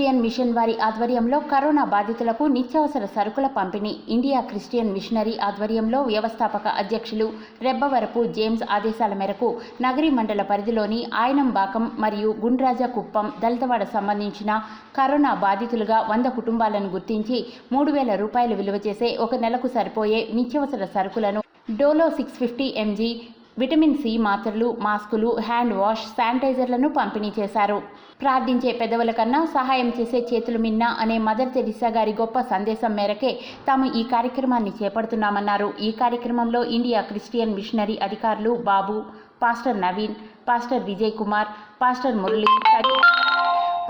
Christian machine వారి ఆధ్వర్యంలో corona బాధితులకు నిత్యావసర సరుకుల పంపిణీ. ఇండియా క్రిస్టియన్ మిషనరీ ఆధ్వర్యంలో వ్యవస్థాపక అధ్యక్షులు రెబ్బవరపు జేమ్స్ ఆదేశాల మేరకు నగరి మండల పరిధిలోని ఆయనంబాకం మరియు గుండ్రాజ కుప్పం దళితవాడ సంబంధించిన కరోనా బాధితులుగా వంద కుటుంబాలను గుర్తించి మూడు వేల రూపాయలు విలువ చేసే ఒక నెలకు సరిపోయే నిత్యావసర సరుకులను Dolo six fifty mg vitamin C మాత్రలు మాస్కులు హ్యాండ్ వాష్ శానిటైజర్లను పంపిణీ చేశారు. ప్రార్థించే పెదవుల కన్నా సహాయం చేసే చేతులు మిన్న అనే మదర్ తెరిసా గారి గొప్ప సందేశం మేరకే తాము ఈ కార్యక్రమాన్ని చేపడుతున్నామన్నారు. ఈ కార్యక్రమంలో ఇండియా క్రిస్టియన్ మిషనరీ అధికారులు Babu pastor Naveen pastor Vijay Kumar pastor Murali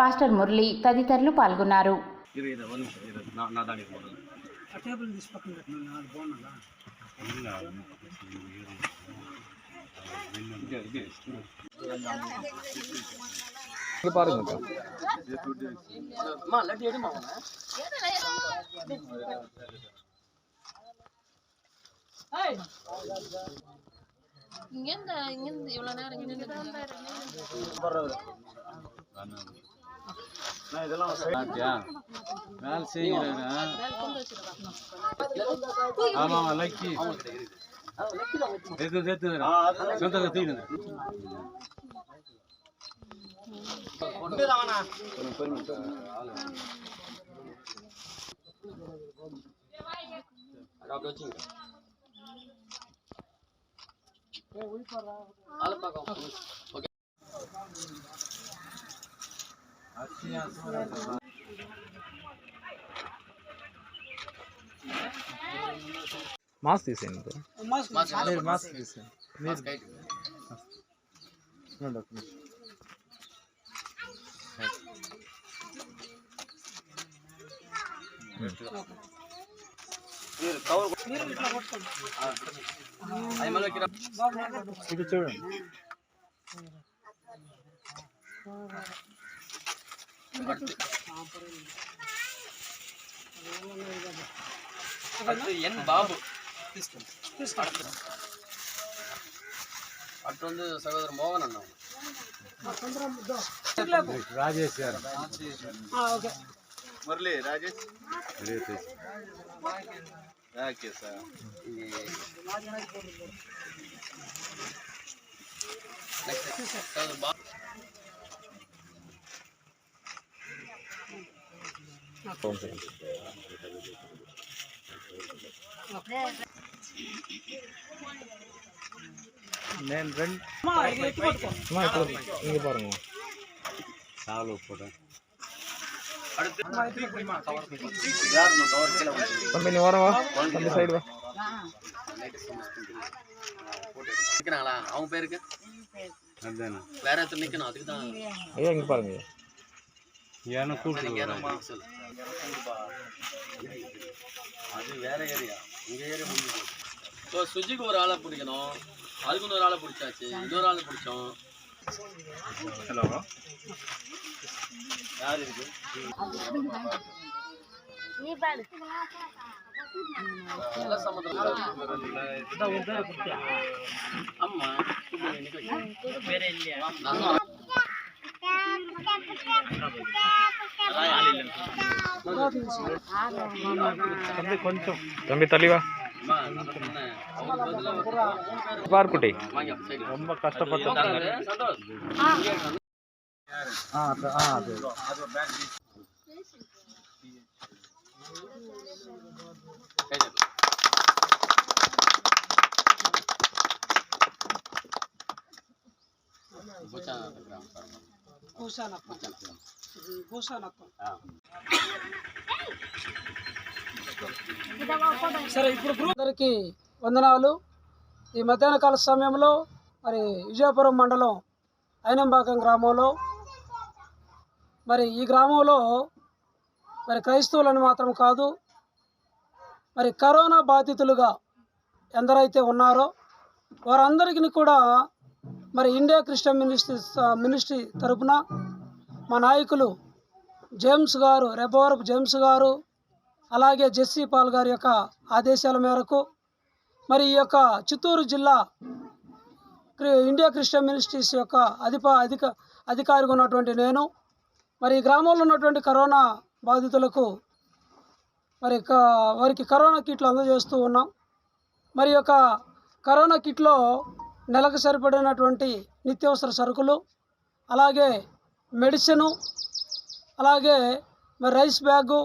pastor Murali తదితరులు పాల్గొన్నారు. இது பாருங்க. இங்கேருந்து இங்கேருந்து இவ்வளோ நேரம் நான் இதெல்லாம் அவசரம் இங்கேருந்து மேல செய்யுங்க ஆமா லக்கி. 됐어 됐어 전다가 뛰는 군대 나가나? మాస్క్ తీసేయండి మీరు మాస్క్ తీసేయండి మీరు ఇది చూడండి బాబు తీసుకోండి తీసుకోండి అటువంటి సహోదరు మోహన్ అన్నాము Rajesh garu Murali Rajesh. Okay sir. Okay. Nine ரெண்டு. சும்மா இங்கே பாருங்க. சாலு போட்டேன் தம்பி நீ வரவா தம்பி சைடு வா. நிக்கிறாங்களா? அவங்க பேருக்கு? வேற ஒருத்தர் நிக்கணும்? அதுக்கு தான். ஐயா இங்க பாருங்க ஏன்னா கூப்பிட்டு அது வேற ஏரியா. உங்க ஏரியா முடிஞ்சு இப்போ சுஜிக்கு ஒரு ஆளை பிடிக்கணும். அதுக்குன்னு ஒரு ஆளை பிடிச்சாச்சு. இன்னொரு ஆளை பிடிச்சோம். ஹலோ யார் இருக்கு ஆமா பேரே இல்லையா? தம்பி கொஞ்சம். தம்பி தள்ளிவா ಬಾರ್ಕುಟಿ ತುಂಬ ಕಷ್ಟಪಟ್ಟು ಗೋಸಾನಪ್ಪ ಗೋಸಾನಪ್ಪ సరే ఇప్పుడు అందరికి వందనాలు. ఈ మధ్యాహ్న కాల సమయంలో మరి విజయపురం మండలం అయినంబాకం గ్రామంలో మరి ఈ గ్రామంలో మరి క్రైస్తవులను మాత్రం కాదు మరి కరోనా బాధితులుగా ఎందరైతే ఉన్నారో వారందరికీ కూడా మరి ఇండియా క్రిస్టియన్ మినిస్ట్రీ మినిస్ట్రీ తరపున మా నాయకులు జేమ్స్ గారు రెబోర్ప్ జేమ్స్ గారు అలాగే జెస్సీ పాల్ గారి యొక్క ఆదేశాల మేరకు మరి ఈ యొక్క చిత్తూరు జిల్లా క్రి- ఇండియా క్రిస్టియన్ మినిస్ట్రీస్ యొక్క అధిప అధిక అధికారిగా ఉన్నటువంటి నేను మరి గ్రామంలో ఉన్నటువంటి కరోనా బాధితులకు మరి వారికి కరోనా కిట్లు అందజేస్తూ ఉన్నాం. మరి యొక్క కరోనా కిట్లో నెలకు సరిపడినటువంటి నిత్యావసర సరుకులు అలాగే మెడిసిను అలాగే మరి రైస్ బ్యాగు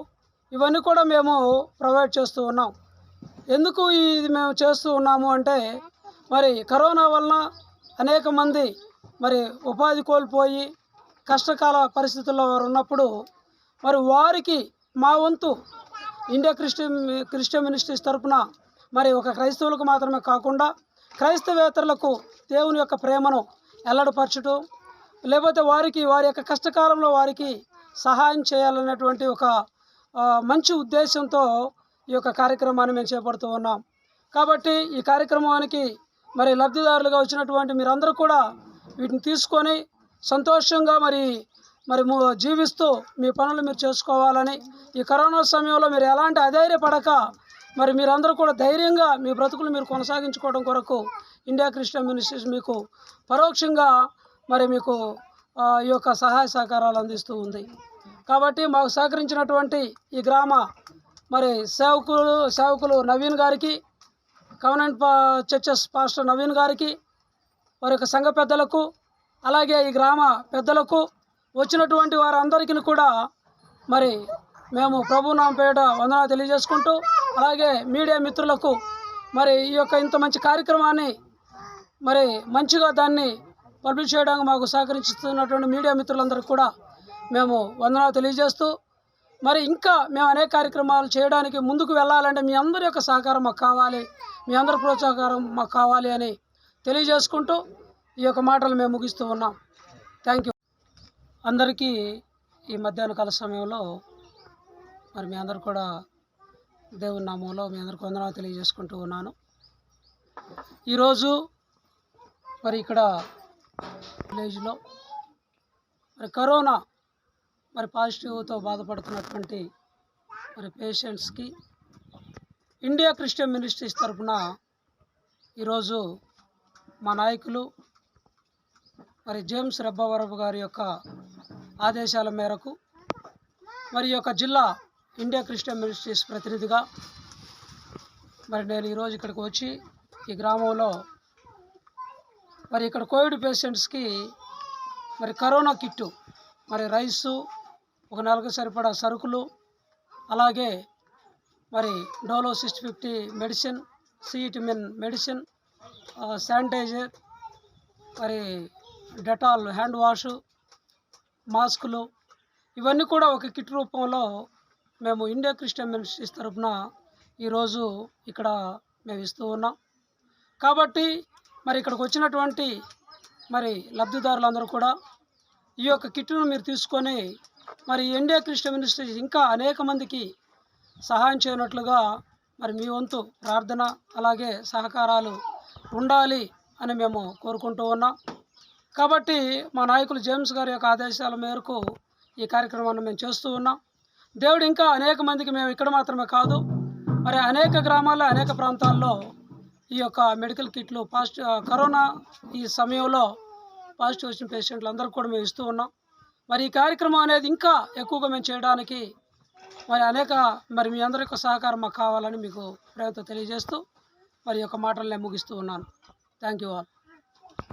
ఇవన్నీ కూడా మేము ప్రొవైడ్ చేస్తూ ఉన్నాం. ఎందుకు ఇది మేము చేస్తూ ఉన్నాము అంటే మరి కరోనా వలన అనేక మంది మరి ఉపాధి కోల్పోయి కష్టకాల పరిస్థితుల్లో వారు ఉన్నప్పుడు మరి వారికి మా వంతు ఇండియా క్రిస్టియన్ క్రిస్టియన్ మినిస్ట్రీస్ తరపున మరి ఒక క్రైస్తవులకు మాత్రమే కాకుండా క్రైస్తవేతరులకు దేవుని యొక్క ప్రేమను ఎల్లడపరచడం లేకపోతే వారికి వారి యొక్క కష్టకాలంలో వారికి సహాయం చేయాలనేటువంటి ఒక మంచి ఉద్దేశంతో ఈ యొక్క కార్యక్రమాన్ని మేము చేపడుతూ ఉన్నాం. కాబట్టి ఈ కార్యక్రమానికి మరి లబ్ధిదారులుగా వచ్చినటువంటి మీరందరూ కూడా వీటిని తీసుకొని సంతోషంగా మరి మరి జీవిస్తూ మీ పనులు మీరు చేసుకోవాలని ఈ కరోనా సమయంలో మీరు ఎలాంటి అధైర్యపడక మరి మీరందరూ కూడా ధైర్యంగా మీ బ్రతుకులు మీరు కొనసాగించుకోవడం కొరకు ఇండియా క్రిస్టియన్ మినిస్ట్రీస్ మీకు పరోక్షంగా మరి మీకు ఈ యొక్క సహాయ సహకారాలు అందిస్తూ ఉంది. కాబట్టి మాకు సహకరించినటువంటి ఈ గ్రామ మరి సేవకులు సేవకులు నవీన్ గారికి కవనెంట్ చర్చెస్ పాస్టర్ నవీన్ గారికి వారి యొక్క సంఘ పెద్దలకు అలాగే ఈ గ్రామ పెద్దలకు వచ్చినటువంటి వారందరికీ కూడా మరి మేము ప్రభునామ పేట వందనాలు తెలియజేసుకుంటూ అలాగే మీడియా మిత్రులకు మరి ఈ యొక్క ఇంత మంచి కార్యక్రమాన్ని మరి మంచిగా దాన్ని పబ్లిష్ చేయడానికి మాకు సహకరిస్తున్నటువంటి మీడియా మిత్రులందరికీ కూడా మేము వందనాలు తెలియజేస్తూ మరి ఇంకా మేము అనేక కార్యక్రమాలు చేయడానికి ముందుకు వెళ్ళాలంటే మీ అందరి యొక్క సహకారం మాకు కావాలి మీ అందరి ప్రోత్సాహకారం మాకు కావాలి అని తెలియజేసుకుంటూ ఈ యొక్క మాటలు మేము ముగిస్తూ ఉన్నాం. థ్యాంక్ యూ అందరికీ ఈ మధ్యాహ్న కాల సమయంలో మరి మీ అందరు కూడా దేవుని నామంలో మీ అందరికి వందనాలు తెలియజేసుకుంటూ ఉన్నాను. ఈరోజు మరి ఇక్కడ విలేజ్లో మరి కరోనా మరి పాజిటివ్తో బాధపడుతున్నటువంటి మరి పేషెంట్స్కి ఇండియా క్రిస్టియన్ మినిస్ట్రీస్ తరఫున ఈరోజు మా నాయకులు మరి జేమ్స్ రెబ్బవరపు గారి యొక్క ఆదేశాల మేరకు మరి యొక్క జిల్లా ఇండియా క్రిస్టియన్ మినిస్ట్రీస్ ప్రతినిధిగా మరి నేను ఈరోజు ఇక్కడికి వచ్చి ఈ గ్రామంలో మరి ఇక్కడ కోవిడ్ పేషెంట్స్కి మరి కరోనా కిట్టు మరి రైసు ఒక నెలకు సరిపడా సరుకులు అలాగే మరి డోలో సిక్స్ ఫిఫ్టీ మెడిసిన్ సిఇటిమిన్ మెడిసిన్ శానిటైజర్ మరి డెటాల్ హ్యాండ్ వాష్ మాస్కులు ఇవన్నీ కూడా ఒక కిట్ రూపంలో మేము ఇండియా క్రిస్టియన్ మినిస్ట్రీస్ తరఫున ఈరోజు ఇక్కడ మేము ఇస్తూ ఉన్నాం. కాబట్టి మరి ఇక్కడికి వచ్చినటువంటి మరి లబ్ధిదారులందరూ కూడా ఈ యొక్క కిట్ను మీరు తీసుకొని మరి ఇండియా క్రిస్టల్ మినిస్ట్రీస్ ఇంకా అనేక మందికి సహాయం చేయనట్లుగా మరి మీ వంతు ప్రార్థన అలాగే సహకారాలు ఉండాలి అని మేము కోరుకుంటూ ఉన్నాం. కాబట్టి మా నాయకులు జేమ్స్ గారి యొక్క ఆదేశాల మేరకు ఈ కార్యక్రమాన్ని మేము చేస్తూ ఉన్నాం. దేవుడు ఇంకా అనేక మందికి మేము ఇక్కడ మాత్రమే కాదు మరి అనేక గ్రామాల్లో అనేక ప్రాంతాల్లో ఈ యొక్క మెడికల్ కిట్లు పాజిటివ్ కరోనా ఈ సమయంలో పాజిటివ్ వచ్చిన పేషెంట్లు అందరికీ కూడా మేము ఇస్తూ ఉన్నాం. మరి ఈ కార్యక్రమం అనేది ఇంకా ఎక్కువగా మేము చేయడానికి మరి అనేక మరి మీ అందరి యొక్క సహకారం మాకు కావాలని మీకు ప్రేమతో తెలియజేస్తూ మరి యొక్క మాటలు నేను ముగిస్తూ ఉన్నాను. Thank you all